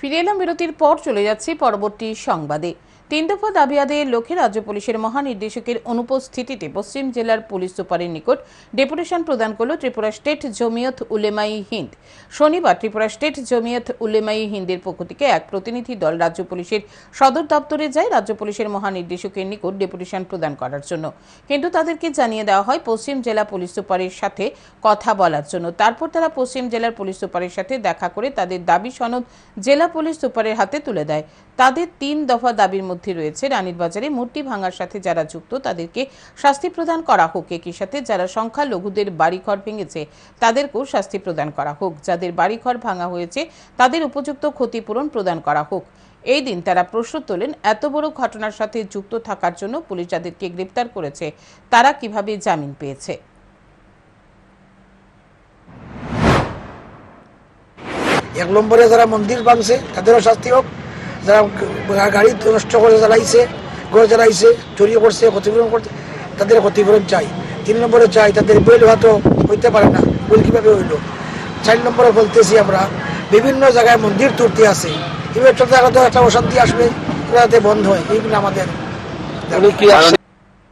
ফিরে এলাম বিরতির পর চলে যাচ্ছি পরবর্তী সংবাদে। তিন দফা দাবি আদায়ের লক্ষ্যে রাজ্য পুলিশের মহানির্দেশকের অনুপস্থিতিতে পশ্চিম জেলার পুলিশ সুপারের নিকট ডেপুটেশন প্রদান করল ত্রিপুরা স্টেট জমিয়ত উলেমাই হিন্দ। শনিবার ত্রিপুরা স্টেট জমিয়ত উলেমাই হিন্দের পক্ষ থেকে এক প্রতিনিধি দল রাজ্য পুলিশের সদর দপ্তরে যায় রাজ্য পুলিশের মহানির্দেশকের নিকট ডেপুটেশন প্রদান করার জন্য। কিন্তু তাদেরকে জানিয়ে দেওয়া হয়, পশ্চিম জেলা পুলিশ সুপারের সাথে কথা বলার জন্য। তারপর তারা পশ্চিম জেলার পুলিশ সুপারের সাথে দেখা করে তাদের দাবি সনদ জেলা পুলিশ সুপারের হাতে তুলে দেয়। তাদের তিন দফা দাবির মধ্যে রয়েছে রানীর বাজারে মূর্তি ভাঙার সাথে যারা যুক্ত, তাদেরকে শাস্তি প্রদান করা হোক। একই সাথে যারা সংখ্যালঘুদের বাড়িঘর ভেঙেছে, তাদেরকেও শাস্তি প্রদান করা হোক। যাদের বাড়িঘর ভাঙা হয়েছে, তাদের উপযুক্ত ক্ষতিপূরণ প্রদান করা হোক। এই দিন তারা প্রশ্ন তোলেন, এত বড় ঘটনার সাথে যুক্ত থাকার জন্য পুলিশ যাদেরকে গ্রেপ্তার করেছে, তারা কীভাবে জামিন পেয়েছে? এক নম্বরে যারা মন্দির ভাঙছে, তাদেরও শাস্তি হোক। যারা গাড়ি নষ্ট করে জ্বালাইছে ঘর জ্বালাইছে চুরি করছে ক্ষতিপূরণ করছে তাদের ক্ষতিপূরণ চাই। তিন নম্বরে চাই তাদের বেল হয়তো হইতে পারে না। বেল কীভাবে হইল? চার নম্বরে বলতেছি আমরা বিভিন্ন জায়গায় মন্দির তুর্তি আছে। এবার তো একটা অশান্তি আসবে বন্ধ হয়। এইগুলো আমাদের